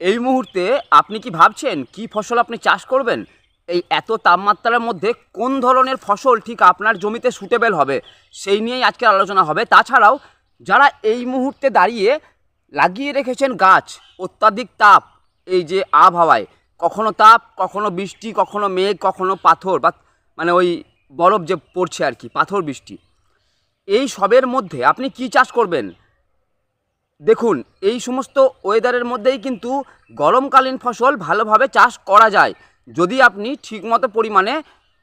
এই মুহূর্তে আপনি কি ভাবছেন কি ফসল আপনি চাষ করবেন? এই এত তাপমাত্রার মধ্যে কোন ধরনের ফসল ঠিক আপনার জমিতে সুটেবেল হবে? সেই নিয়েই আজকের আলোচনা হবে। তাছাড়াও যারা এই মুহূর্তে দাঁড়িয়ে লাগিয়ে রেখেছেন গাছ, অত্যাধিক তাপ, এই যে আবহাওয়ায়, কখনো তাপ, কখনো বৃষ্টি, কখনো মেঘ, কখনো পাথর বা মানে ওই বরফ যে পড়ছে আর কি, পাথর বৃষ্টি, এই সবের মধ্যে আপনি কি চাষ করবেন? দেখুন, এই সমস্ত ওয়েদারের মধ্যেই কিন্তু গরমকালীন ফসল ভালোভাবে চাষ করা যায়। যদি আপনি ঠিকমতো পরিমাণে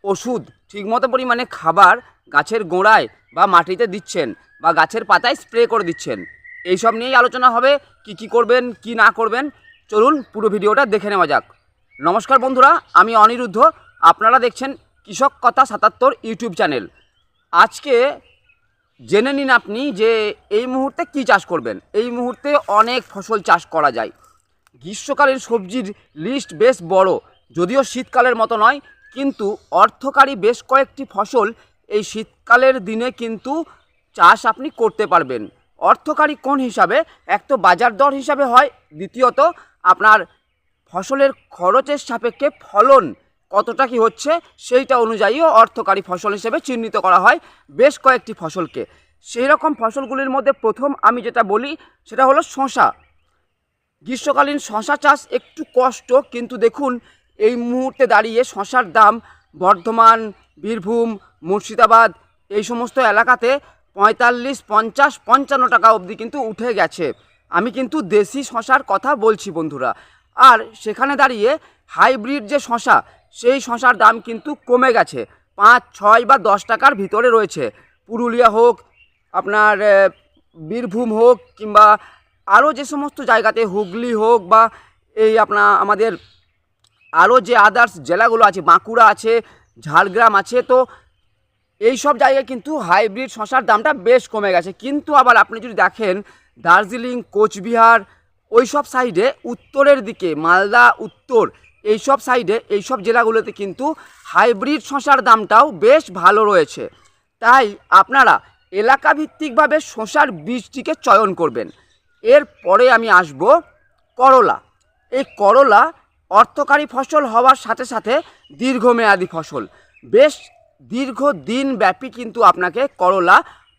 ওষুধ, ঠিকমতো পরিমাণে খাবার গাছের গোড়ায় বা মাটিতে দিচ্ছেন বা গাছের পাতায় স্প্রে করে দিচ্ছেন এই সব নিয়েই আলোচনা হবে, কি কি করবেন, কি না করবেন। চলুন পুরো ভিডিওটা দেখে নেওয়া যাক। নমস্কার বন্ধুরা, আমি অনিরুদ্ধ। আপনারা দেখছেন কৃষক কথা সাতাত্তর ইউটিউব চ্যানেল। আজকে জেনে নিন আপনি যে এই মুহূর্তে কি চাষ করবেন? এই মুহূর্তে অনেক ফসল চাষ করা যায়। গ্রীষ্মকালীন সবজির লিস্ট বেশ বড়, যদিও শীতকালের মতো নয়, কিন্তু অর্থকারী বেশ কয়েকটি ফসল এই শীতকালের দিনে কিন্তু চাষ আপনি করতে পারবেন। অর্থকারী কোন হিসাবে? এক তো বাজার দর হিসাবে হয়, দ্বিতীয়ত আপনার ফসলের খরচের সাপেক্ষে ফলন কতটা কি হচ্ছে সেইটা অনুযায়ীও অর্থকারী ফসল হিসেবে চিহ্নিত করা হয় বেশ কয়েকটি ফসলকে। সেই রকম ফসলগুলির মধ্যে প্রথম আমি যেটা বলি সেটা হলো শশা। গ্রীষ্মকালীন শশা চাষ একটু কষ্ট, কিন্তু দেখুন এই মুহূর্তে দাঁড়িয়ে শশার দাম বর্ধমান, বীরভূম, মুর্শিদাবাদ এই সমস্ত এলাকাতে পঁয়তাল্লিশ, পঞ্চাশ, পঞ্চান্ন টাকা অবধি কিন্তু উঠে গেছে। আমি কিন্তু দেশি শশার কথা বলছি বন্ধুরা। আর সেখানে দাঁড়িয়ে হাইব্রিড যে শশা সেই শশার দাম কিন্তু কমে গেছে। পাঁচ, ছয় বা দশ টাকার ভিতরে রয়েছে। পুরুলিয়া হোক, আপনার বীরভূম হোক কিংবা আরও যে সমস্ত জায়গাতে হুগলি হোক বা এই আপনার আমাদের আরও যে আদার্স জেলাগুলো আছে, বাঁকুড়া আছে, ঝাড়গ্রাম আছে, তো এই সব জায়গায় কিন্তু হাইব্রিড শশার দামটা বেশ কমে গেছে। কিন্তু আবার আপনি যদি দেখেন, দার্জিলিং, কোচবিহার, ওই সব সাইডে উত্তরের দিকে, মালদা উত্তর এই সব সাইডে এই সব জেলাগুলোতে কিন্তু হাইব্রিড শশার দামটাও বেশ ভালো রয়েছে। তাই আপনারা এলাকাভিত্তিকভাবে শশার বীজটিকে চয়ন করবেন। এরপরে আমি আসব করলা। এই করলা অর্থকারী ফসল হওয়ার সাথে সাথে দীর্ঘমেয়াদী ফসল। বেশ দীর্ঘদিন ব্যাপী কিন্তু আপনাকে করলা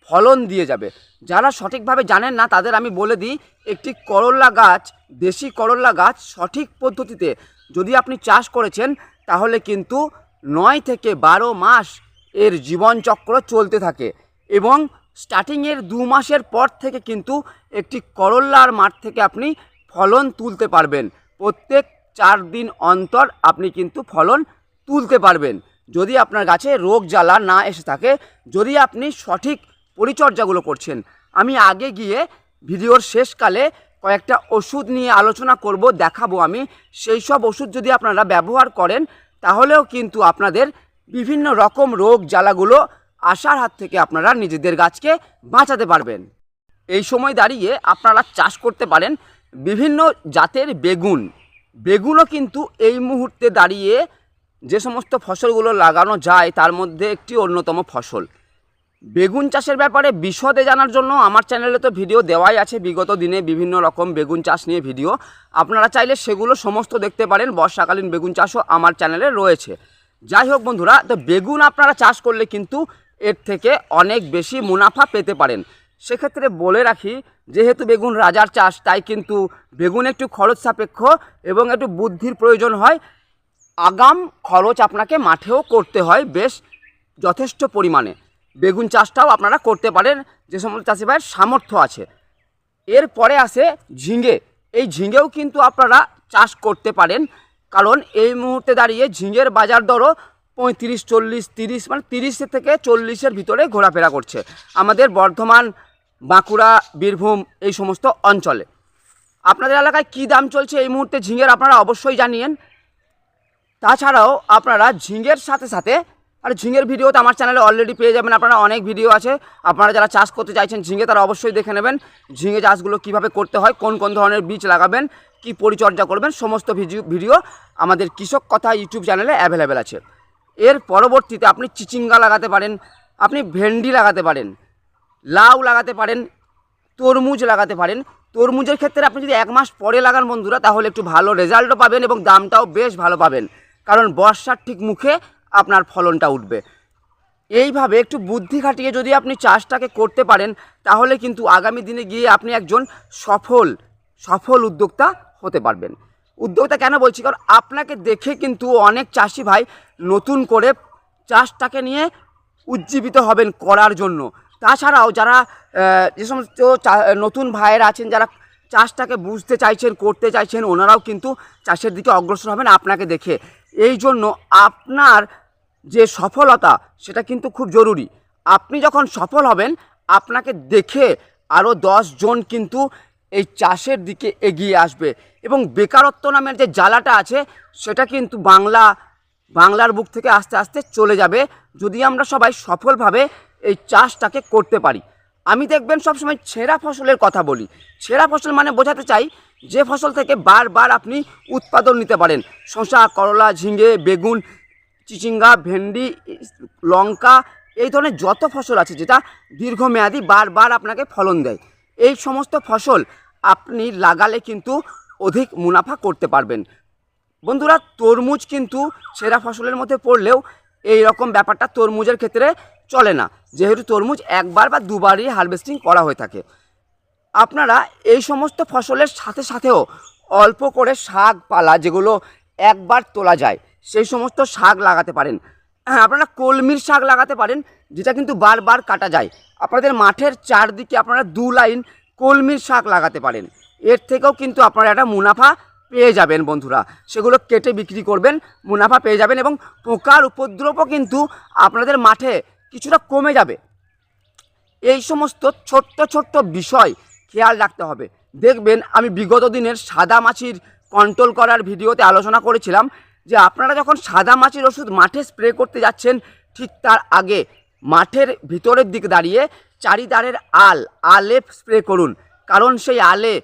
ফলন দিয়ে যাবে। যারা সঠিকভাবে জানেন না, তাদের আমি বলে দিই, একটি করলা গাছ, দেশি করলা গাছ সঠিক পদ্ধতিতে যদি আপনি চাষ করেছেন, তাহলে কিন্তু নয় থেকে বারো মাস এর জীবনচক্র চলতে থাকে এবং স্টার্টিংয়ের দু মাসের পর থেকে কিন্তু একটি করল্লার মাঠ থেকে আপনি ফলন তুলতে পারবেন। প্রত্যেক চার দিন অন্তর আপনি কিন্তু ফলন তুলতে পারবেন। যদি আপনার গাছে রোগ জ্বালা না এসে থাকে, যদি আপনি সঠিক পরিচর্যাগুলো করছেন। আমি আগে গিয়ে ভিডিওর শেষকালে কয়েকটা ওষুধ নিয়ে আলোচনা করব, দেখাবো আমি। সেই সব ওষুধ যদি আপনারা ব্যবহার করেন, তাহলেও কিন্তু আপনাদের বিভিন্ন রকম রোগ জ্বালাগুলো আসার হাত থেকে আপনারা নিজেদের গাছকে বাঁচাতে পারবেন। এই সময় দাঁড়িয়ে আপনারা চাষ করতে পারেন বিভিন্ন জাতের বেগুন। বেগুনও কিন্তু এই মুহূর্তে দাঁড়িয়ে যে সমস্ত ফসলগুলো লাগানো যায়, তার মধ্যে একটি অন্যতম ফসল। বেগুন চাষের ব্যাপারে বিশদে জানার জন্য আমার চ্যানেলে তো ভিডিও দেওয়াই আছে। বিগত দিনে বিভিন্ন রকম বেগুন চাষ নিয়ে ভিডিও। আপনারা চাইলে সেগুলো সমস্ত দেখতে পারেন। বর্ষাকালীন বেগুন চাষও আমার চ্যানেলে রয়েছে। যাই হোক বন্ধুরা, তো বেগুন আপনারা চাষ করলে কিন্তু এর থেকে অনেক বেশি মুনাফা পেতে পারেন। সেক্ষেত্রে বলে রাখি, যেহেতু বেগুন রাজার চাষ, তাই কিন্তু বেগুন একটু খরচ সাপেক্ষ এবং একটু বুদ্ধির প্রয়োজন হয়। আগাম খরচ আপনাকে মাঠেও করতে হয়, বেশ যথেষ্ট পরিমাণে। বেগুন চাষটাও আপনারা করতে পারেন, যে সমস্ত চাষি ভাইয়ের সামর্থ্য আছে। এরপরে আসে ঝিঙে। এই ঝিঙেও কিন্তু আপনারা চাষ করতে পারেন, কারণ এই মুহূর্তে দাঁড়িয়ে ঝিঙের বাজার দরও পঁয়ত্রিশ, চল্লিশ, তিরিশ মানে তিরিশের থেকে চল্লিশের ভিতরে ঘোরাফেরা করছে আমাদের বর্ধমান, বাঁকুড়া, বীরভূম এই সমস্ত অঞ্চলে। আপনাদের এলাকায় কী দাম চলছে এই মুহূর্তে ঝিঙের আপনারা অবশ্যই জানিয়েন। তাছাড়াও আপনারা ঝিঙের সাথে সাথে আর ঝিঙের ভিডিও তো আমার চ্যানেলে অলরেডি পেয়ে যাবেন আপনারা, অনেক ভিডিও আছে। আপনারা যারা চাষ করতে চাইছেন ঝিঙে, তারা অবশ্যই দেখে নেবেন ঝিঙে চাষগুলো কীভাবে করতে হয়, কোন কোন ধরনের বীজ লাগাবেন, কি পরিচর্যা করবেন, সমস্ত ভিডিও আমাদের কৃষক কথা ইউটিউব চ্যানেলে অ্যাভেলেবেল আছে। এর পরবর্তীতে আপনি চিচিঙ্গা লাগাতে পারেন, আপনি ভেন্ডি লাগাতে পারেন, লাউ লাগাতে পারেন, তরমুজ লাগাতে পারেন। তরমুজের ক্ষেত্রে আপনি যদি এক মাস পরে লাগান বন্ধুরা, তাহলে একটু ভালো রেজাল্টও পাবেন এবং দামটাও বেশ ভালো পাবেন। কারণ বর্ষার ঠিক মুখে আপনার ফলনটা উঠবে। এইভাবে একটু বুদ্ধি খাটিয়ে যদি আপনি চাষটাকে করতে পারেন, তাহলে কিন্তু আগামী দিনে গিয়ে আপনি একজন সফল সফল উদ্যোক্তা হতে পারবেন। উদ্যোক্তা কেন বলছি? কারণ আপনাকে দেখে কিন্তু অনেক চাষি ভাই নতুন করে চাষটাকে নিয়ে উজ্জীবিত হবেন করার জন্য। তাছাড়াও যারা যে সমস্ত নতুন ভাইয়েরা আছেন, যারা চাষটাকে বুঝতে চাইছেন, করতে চাইছেন, ওনারাও কিন্তু চাষের দিকে অগ্রসর হবেন আপনাকে দেখে। এই জন্য আপনার যে সফলতা, সেটা কিন্তু খুব জরুরি। আপনি যখন সফল হবেন, আপনাকে দেখে আরও জন কিন্তু এই চাষের দিকে এগিয়ে আসবে এবং বেকারত্ব নামের যে জ্বালাটা আছে, সেটা কিন্তু বাংলা, বাংলার বুক থেকে আস্তে আস্তে চলে যাবে যদি আমরা সবাই সফলভাবে এই চাষটাকে করতে পারি। আমি দেখবেন সবসময় ছেঁড়া ফসলের কথা বলি। ছেঁড়া ফসল মানে বোঝাতে চাই যে ফসল থেকে বারবার আপনি উৎপাদন নিতে পারেন, শসা, করলা, ঝিঙে, বেগুন, চিচিঙ্গা, ভেন্ডি, লঙ্কা, এই ধরনের যত ফসল আছে যেটা দীর্ঘমেয়াদী বারবার আপনাকে ফলন দেয়, এই সমস্ত ফসল আপনি লাগালে কিন্তু অধিক মুনাফা করতে পারবেন। বন্ধুরা, তরমুজ কিন্তু সেরা ফসলের মধ্যে পড়লেও এই রকম ব্যাপারটা তরমুজের ক্ষেত্রে চলে না। যেহেতু তরমুজ একবার বা দুবারই হারভেস্টিং করা হয়ে থাকে। আপনারা এই সমস্ত ফসলের সাথে সাথেও অল্প করে শাক পালা যেগুলো একবার তোলা যায়, সেই সমস্ত শাক লাগাতে পারেন। হ্যাঁ আপনারা কলমির শাক লাগাতে পারেন, যেটা কিন্তু বারবার কাটা যায়। আপনাদের মাঠের চারদিকে আপনারা দু লাইন কলমির শাক লাগাতে পারেন। এর থেকেও কিন্তু আপনারা একটা মুনাফা পেয়ে যাবেন বন্ধুরা। সেগুলো কেটে বিক্রি করবেন, মুনাফা পেয়ে যাবেন এবং পোকার উপদ্রবও কিন্তু আপনাদের মাঠে কিছুটা কমে যাবে। এই সমস্ত ছোট্ট ছোট্ট বিষয় খেয়াল রাখতে হবে। দেখবেন আমি বিগত দিনের সাদা মাছির কন্ট্রোল করার ভিডিওতে আলোচনা করেছিলাম যে আপনারা যখন সাদা মাছির ওষুধ মাঠে স্প্রে করতে যাচ্ছেন, ঠিক তার আগে মাঠের ভিতরের দিকে দাঁড়িয়ে চারিদারের আল, আলে স্প্রে করুন। কারণ সেই আলে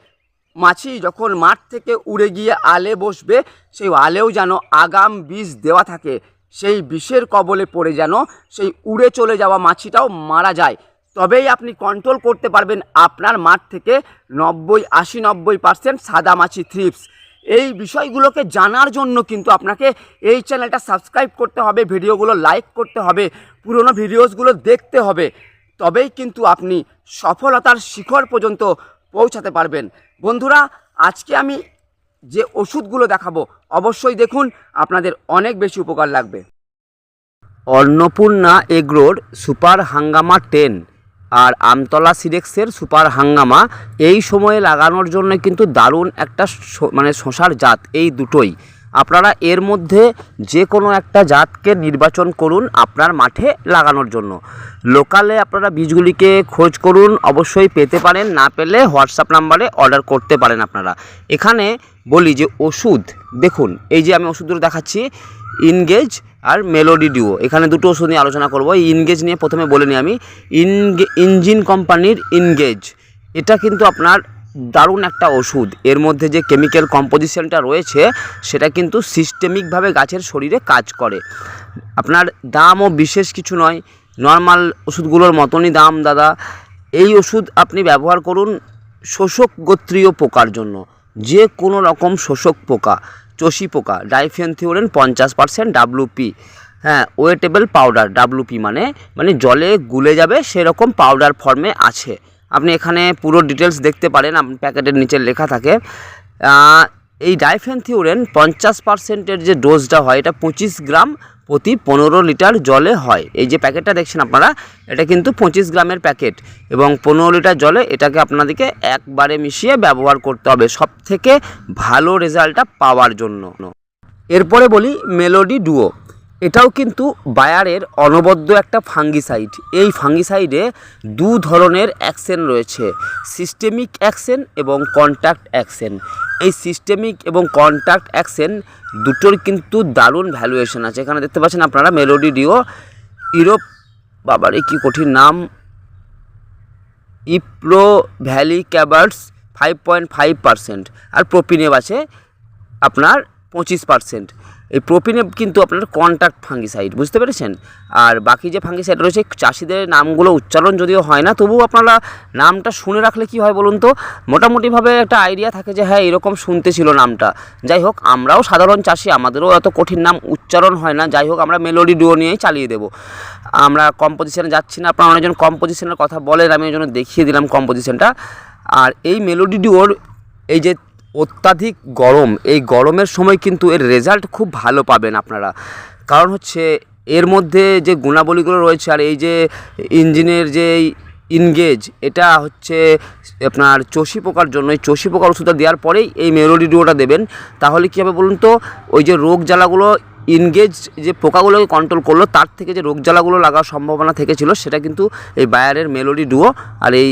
মাছি যখন মাঠ থেকে উড়ে গিয়ে আলে বসবে, সেই আলেও যেন আগাম বিষ দেওয়া থাকে। সেই বিষের কবলে পড়ে যেন সেই উড়ে চলে যাওয়া মাছিটাও মারা যায়। তবেই আপনি কন্ট্রোল করতে পারবেন আপনার মাঠ থেকে নব্বই, আশি, নব্বই পার্সেন্ট সাদা মাছি থ্রিপস এই বিষয়গুলোকে জানার জন্য কিন্তু আপনাকে এই চ্যানেলটা সাবস্ক্রাইব করতে হবে, ভিডিওগুলো লাইক করতে হবে, পুরনো ভিডিওসগুলো দেখতে হবে। তবেই কিন্তু আপনি সফলতার শিখর পর্যন্ত পৌঁছাতে পারবেন। বন্ধুরা, আজকে আমি যে ওষুধগুলো দেখাবো, অবশ্যই দেখুন, আপনাদের অনেক বেশি উপকার লাগবে। অন্নপূর্ণা এগ্রোর সুপার হাঙ্গামা টেন আর আমতলা সিরেক্সের সুপার হাঙ্গামা। এই সময়ে লাগানোর জন্য কিন্তু দারুণ একটা মানে শশার জাত এই দুটোই। আপনারা এর মধ্যে যে কোনো একটা জাতকে নির্বাচন করুন আপনার মাঠে লাগানোর জন্য। লোকালে আপনারা বীজগুলিকে খোঁজ করুন, অবশ্যই পেতে পারেন, না পেলে হোয়াটসঅ্যাপ নাম্বারে অর্ডার করতে পারেন আপনারা। এখানে বলি যে ওষুধ, দেখুন, এই যে আমি ওষুধগুলো দেখাচ্ছি, ইনগেজ আর মেলোডি ডিও এখানে দুটো ওষুধ নিয়ে আলোচনা করব। এই ইনগেজ নিয়ে প্রথমে বলে নিই আমি। ইনগে ইঞ্জিন কোম্পানির ইনগেজ এটা কিন্তু আপনার দারুণ একটা ওষুধ। এর মধ্যে যে কেমিক্যাল কম্পোজিশনটা রয়েছে, সেটা কিন্তু সিস্টেমিকভাবে গাছের শরীরে কাজ করে। আপনার দামও বিশেষ কিছু নয়। নর্মাল ওষুধগুলোর মতনই দাম, দাদা। এই ওষুধ আপনি ব্যবহার করুন শোষক গোত্রীয় পোকার জন্য। যে কোনো রকম শোষক পোকা। চষি পোকা ডাইফেনথিওরেন পঞ্চাশ পার্সেন্ট ডাব্লুপি হ্যাঁ ওয়েটেবল পাউডার ডাব্লুপি মানে মানে জলে গুলে যাবে, সেরকম পাউডার ফর্মে আছে। আপনি এখানে পুরো ডিটেলস দেখতে পারেন প্যাকেটের নিচে লেখা থাকে। এই ডাইফেনথিওরেন পঞ্চাশ পার্সেন্টের যে ডোজটা হয়, এটা পঁচিশ গ্রাম প্রতি পনেরো লিটার জলে হয়। এই যে প্যাকেটটা দেখছেন আপনারা, এটা কিন্তু পঁচিশ গ্রামের প্যাকেট এবং পনেরো লিটার জলে এটাকে আপনাদেরকে একবারে মিশিয়ে ব্যবহার করতে হবে সব থেকে ভালো রেজাল্টটা পাওয়ার জন্য। এরপরে বলি মেলোডি ডুও এটাও কিন্তু বায়ারের অনবদ্য একটা ফাঙ্গিসাইড। এই ফাঙ্গিসাইডে দু ধরনের অ্যাকশন রয়েছে, সিস্টেমিক অ্যাকশন এবং কন্ট্যাক্ট অ্যাকশন। এই সিস্টেমিক এবং কন্ট্যাক্ট অ্যাকশন দুটোর কিন্তু দারুণ ভ্যালুয়েশন আছে। এখানে দেখতে পাচ্ছেন আপনারা মেলোডি ডিও, ইউরোপ, বাবারে কি কঠিন নাম। Iprovalicarb five point five percent আর প্রোপিনেভ আছে আপনার পঁচিশ পার্সেন্ট। এই প্রোপিনে কিন্তু আপনার কন্ট্যাক্ট ফাঙ্গিসাইড বুঝতে পেরেছেন? আর বাকি যে ফাঙ্গিসাইড রয়েছে, চাষিদের নামগুলো উচ্চারণ যদিও হয় না, তবুও আপনারা নামটা শুনে রাখলে কি হয় বলুন তো? মোটামুটিভাবে একটা আইডিয়া থাকে যে হ্যাঁ এরকম শুনতে ছিল নামটা। যাই হোক, আমরাও সাধারণ চাষি, আমাদেরও এত কঠিন নাম উচ্চারণ হয় না। যাই হোক, আমরা মেলোডি ডুও নিয়েই চালিয়ে দেবো। আমরা কম্পোজিশনে যাচ্ছি না, আপনারা অনেকজন কম্পোজিশনের কথা বলেন, আমি ওই জন্য দেখিয়ে দিলাম কম্পোজিশনটা আর এই মেলোডি ডুয়োর এই যে অত্যাধিক গরম। এই গরমের সময় কিন্তু এর রেজাল্ট খুব ভালো পাবেন আপনারা। কারণ হচ্ছে এর মধ্যে যে গুণাবলীগুলো রয়েছে আর এই যে ইঞ্জিনের যে ইনগেজ এটা হচ্ছে আপনার চষি পোকার জন্য। এই চষি পোকার ওষুধটা দেওয়ার পরেই এই মেলোডি ডুয়োটা দেবেন। তাহলে কী হবে বলুন তো? ওই যে রোগ জ্বালাগুলো ইনগেজ যে পোকাগুলোকে কন্ট্রোল করল, তার থেকে যে রোগ জ্বালাগুলো লাগার সম্ভাবনা থেকেছিল, সেটা কিন্তু এই বায়ারের মেলোডি ডুয়ো আর এই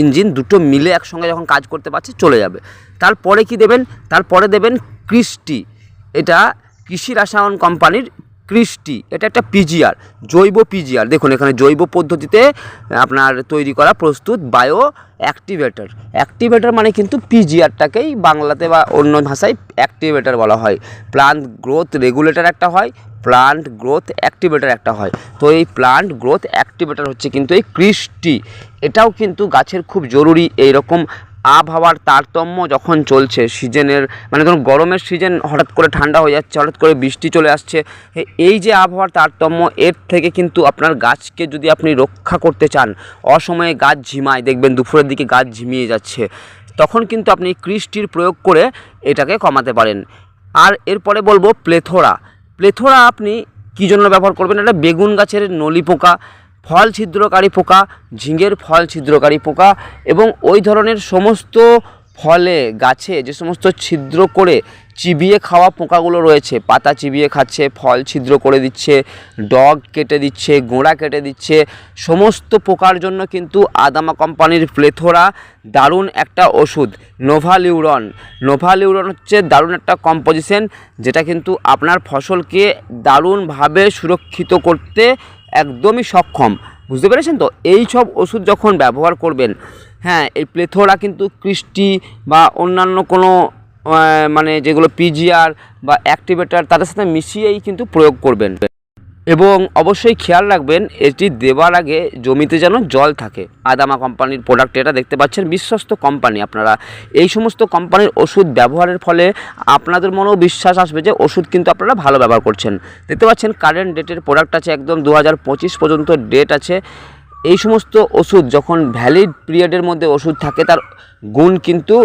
ইঞ্জিন দুটো মিলে একসঙ্গে যখন কাজ করতে পারছে চলে যাবে। তারপরে কি দেবেন? তারপরে দেবেন ক্রিস্টি। এটা কৃষি রাসায়ন কোম্পানির ক্রিস্টি। এটা একটা পিজিআর, জৈব পিজিআর। দেখুন, এখানে জৈব পদ্ধতিতে আপনার তৈরি করা প্রস্তুত বায়ো অ্যাক্টিভেটর। অ্যাক্টিভেটর মানে কিন্তু পিজিআরটাকেই বাংলাতে বা অন্য ভাষায় অ্যাক্টিভেটর বলা হয়। প্লান্ট গ্রোথ রেগুলেটর একটা হয় প্লান্ট গ্রোথ অ্যাক্টিভেটার একটা হয়। তো এই প্লান্ট গ্রোথ অ্যাক্টিভেটার হচ্ছে কিন্তু এই ক্রিস্টি এটাও কিন্তু গাছের খুব জরুরি এই রকম আবহাওয়ার তারতম্য যখন চলছে, সিজনের মানে ধরুন গরমের সিজন হঠাৎ করে ঠান্ডা হয়ে যাচ্ছে, হঠাৎ করে বৃষ্টি চলে আসছে এই যে আবহাওয়ার তারতম্য, এর থেকে কিন্তু আপনার গাছকে যদি আপনি রক্ষা করতে চান, অসময়ে গাছ ঝিমায়, দেখবেন দুপুরের দিকে গাছ ঝিমিয়ে যাচ্ছে, তখন কিন্তু আপনি কৃষ্টির প্রয়োগ করে এটাকে কমাতে পারেন। আর এরপরে বলব প্লেথোরা প্লেথোরা আপনি কী জন্য ব্যবহার করবেন? এটা বেগুন গাছের নলি পোকা, ফল ছিদ্রকারী পোকা, ঝিঙের ফল ছিদ্রকারী পোকা এবং ওই ধরনের সমস্ত ফলে গাছে যে সমস্ত ছিদ্র করে চিবিয়ে খাওয়া পোকাগুলো রয়েছে। পাতা চিবিয়ে খাচ্ছে, ফল ছিদ্র করে দিচ্ছে, ডগ কেটে দিচ্ছে, গোড়া কেটে দিচ্ছে। সমস্ত পোকার জন্য কিন্তু আদামা কোম্পানির প্লেথোরা দারুণ একটা ওষুধ, নোভালিউরন। নোভালিউরন হচ্ছে দারুণ একটা কম্পোজিশন যেটা কিন্তু আপনার ফসলকে দারুণভাবে সুরক্ষিত করতে একদমই সক্ষম। বুঝতে পেরেছেন তো? এই সব ওষুধ যখন ব্যবহার করবেন হ্যাঁ এই প্লেথোরা কিন্তু কৃষ্টি বা অন্যান্য কোনো মানে যেগুলো পিজিআর বা অ্যাক্টিভেটার, তাদের সাথে মিশিয়েই কিন্তু প্রয়োগ করবেন। এবং অবশ্যই খেয়াল রাখবেন, এটি দেওয়ার আগে জমিতে যেন জল থাকে। আদামা কোম্পানির প্রোডাক্ট এটা দেখতে পাচ্ছেন, বিশ্বস্ত কোম্পানি আপনারা। এই সমস্ত কোম্পানির ওষুধ ব্যবহারের ফলে আপনাদের মনেও বিশ্বাস আসবে যে ওষুধ কিন্তু আপনারা ভালো ব্যবহার করছেন। দেখতে পাচ্ছেন কারেন্ট ডেটের প্রোডাক্ট আছে একদম দু হাজার পঁচিশ পর্যন্ত ডেট আছে। এই সমস্ত ওষুধ, যখন ভ্যালিড পিরিয়ডের মধ্যে ওষুধ থাকে, তার গুণ কিন্তু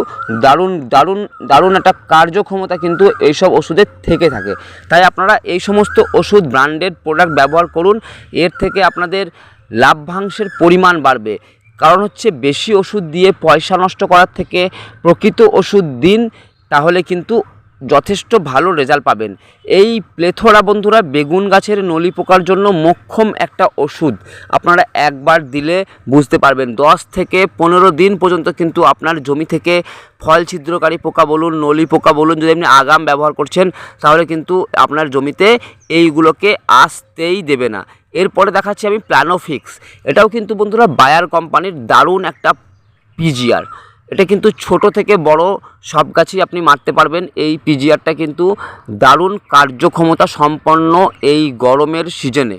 দারুণ দারুণ দারুণ একটা কার্যক্ষমতা কিন্তু এইসব ওষুধের থেকে থাকে। তাই আপনারা এই সমস্ত ওষুধ ব্র্যান্ডেড প্রোডাক্ট ব্যবহার করুন, এর থেকে আপনাদের লাভ্যাংশের পরিমাণ বাড়বে। কারণ হচ্ছে বেশি ওষুধ দিয়ে পয়সা নষ্ট করার থেকে প্রকৃত ওষুধ দিন, তাহলে কিন্তু যথেষ্ট ভালো রেজাল্ট পাবেন। এই প্লেথোরা বন্ধুরা, বেগুন গাছের নলি পোকার জন্য মোক্ষম একটা ওষুধ। আপনারা একবার দিলে বুঝতে পারবেন। দশ থেকে পনেরো দিন পর্যন্ত কিন্তু আপনার জমি থেকে ফল ছিদ্রকারী পোকা বলুন, নলি পোকা বলুন, যদি আপনি আগাম ব্যবহার করছেন, তাহলে কিন্তু আপনার জমিতে এইগুলোকে আসতেই দেবে না। এরপরে দেখাচ্ছি আমি প্ল্যানোফিক্স এটাও কিন্তু বন্ধুরা বায়ার কোম্পানির দারুণ একটা পিজিআর এটা কিন্তু ছোট থেকে বড় সব গাছই আপনি মারতে পারবেন। এই পিজিআরটা কিন্তু দারুণ কার্যক্ষমতা সম্পন্ন এই গরমের সিজনে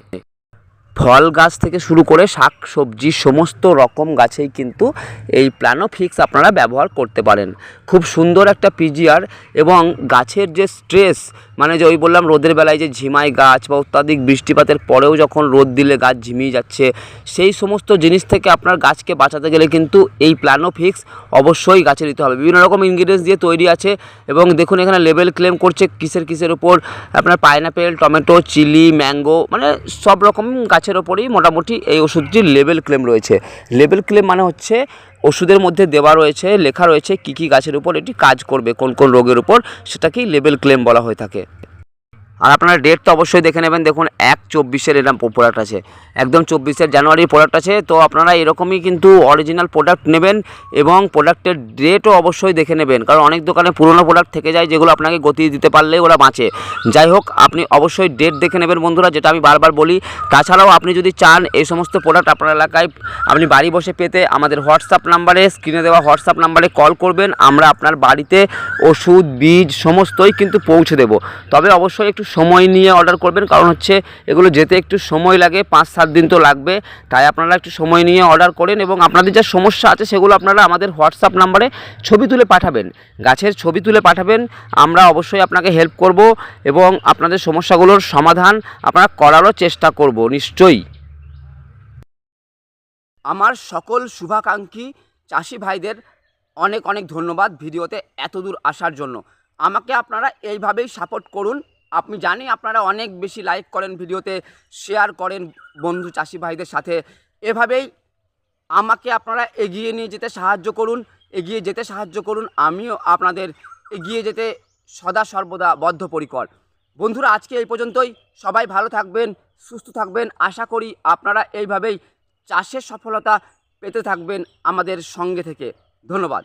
ফল গাছ থেকে শুরু করে শাক, সবজি, সমস্ত রকম গাছেই কিন্তু এই প্ল্যানোফিক্স আপনারা ব্যবহার করতে পারেন। খুব সুন্দর একটা পিজিআর এবং গাছের যে স্ট্রেস মানে যে ওই বললাম রোদের বেলায় যে ঝিমাই গাছ বা অত্যাধিক বৃষ্টিপাতের পরেও যখন রোদ দিলে গাছ ঝিমিয়ে যাচ্ছে, সেই সমস্ত জিনিস থেকে আপনার গাছকে বাঁচাতে গেলে কিন্তু এই প্ল্যানোফিক্স অবশ্যই গাছে দিতে হবে। বিভিন্ন রকম ইনগ্রিডিয়েন্টস দিয়ে তৈরি আছে এবং দেখুন এখানে লেভেল ক্লেম করছে কিসের কিসের উপর আপনার পাইনাপেল টমেটো চিলি ম্যাঙ্গো মানে সব রকম গাছের ওপরেই মোটামুটি এই ওষুধটির লেবেল ক্লেম রয়েছে। লেবেল ক্লেম মানে হচ্ছে ওষুধের মধ্যে দেওয়া রয়েছে, লেখা রয়েছে কি কি গাছের উপর এটি কাজ করবে, কোন কোন রোগের উপর সেটাকেই লেবেল ক্লেম বলা হয়ে থাকে। আর আপনারা ডেট তো অবশ্যই দেখে নেবেন। দেখুন, এক চব্বিশের এরকম প্রোডাক্ট আছে। একদম চব্বিশের জানুয়ারির প্রোডাক্ট আছে। তো আপনারা এরকমই কিন্তু অরিজিনাল প্রোডাক্ট নেবেন এবং প্রোডাক্টের ডেটও অবশ্যই দেখে নেবেন। কারণ অনেক দোকানে পুরনো প্রোডাক্ট থেকে যায় যেগুলো আপনাকে গতি দিতে পারলে ওরা বাঁচে। যাই হোক, আপনি অবশ্যই ডেট দেখে নেবেন বন্ধুরা, যেটা আমি বারবার বলি। তাছাড়াও আপনি যদি চান এই সমস্ত প্রোডাক্ট আপনার এলাকায় আপনি বাড়ি বসে পেতে, আমাদের হোয়াটসঅ্যাপ নাম্বারে স্ক্রিনে দেওয়া হোয়াটসঅ্যাপ নাম্বারে কল করবেন। আমরা আপনার বাড়িতে ওষুধ, বীজ, সমস্তই কিন্তু পৌঁছে দেব। তবে অবশ্যই একটু সময় নিয়ে অর্ডার করবেন। কারণ হচ্ছে এগুলো যেতে একটু সময় লাগে, পাঁচ, সাত দিন তো লাগবে। তাই আপনারা একটু সময় নিয়ে অর্ডার করেন এবং আপনাদের যা সমস্যা আছে সেগুলো আপনারা আমাদের হোয়াটসঅ্যাপ নাম্বারে ছবি তুলে পাঠাবেন। গাছের ছবি তুলে পাঠাবেন। আমরা অবশ্যই আপনাকে হেল্প করব এবং আপনাদের সমস্যাগুলোর সমাধান আপনারা করারও চেষ্টা করব, নিশ্চয়ই। আমার সকল শুভাকাঙ্ক্ষী চাষি ভাইদের অনেক অনেক ধন্যবাদ ভিডিওতে এত দূর আসার জন্য। আমাকে আপনারা এইভাবেই সাপোর্ট করুন। আপনি জানি আপনারা অনেক বেশি লাইক করেন, ভিডিওতে শেয়ার করেন বন্ধু চাষি ভাইদের সাথে। এভাবেই আমাকে আপনারা এগিয়ে নিয়ে যেতে সাহায্য করুন, এগিয়ে যেতে সাহায্য করুন। আমিও আপনাদের এগিয়ে যেতে সদা সর্বদা বদ্ধপরিকর। বন্ধুরা, আজকে এই পর্যন্তই। সবাই ভালো থাকবেন, সুস্থ থাকবেন। আশা করি আপনারা এইভাবেই চাষের সফলতা পেতে থাকবেন আমাদের সঙ্গে থেকে। ধন্যবাদ।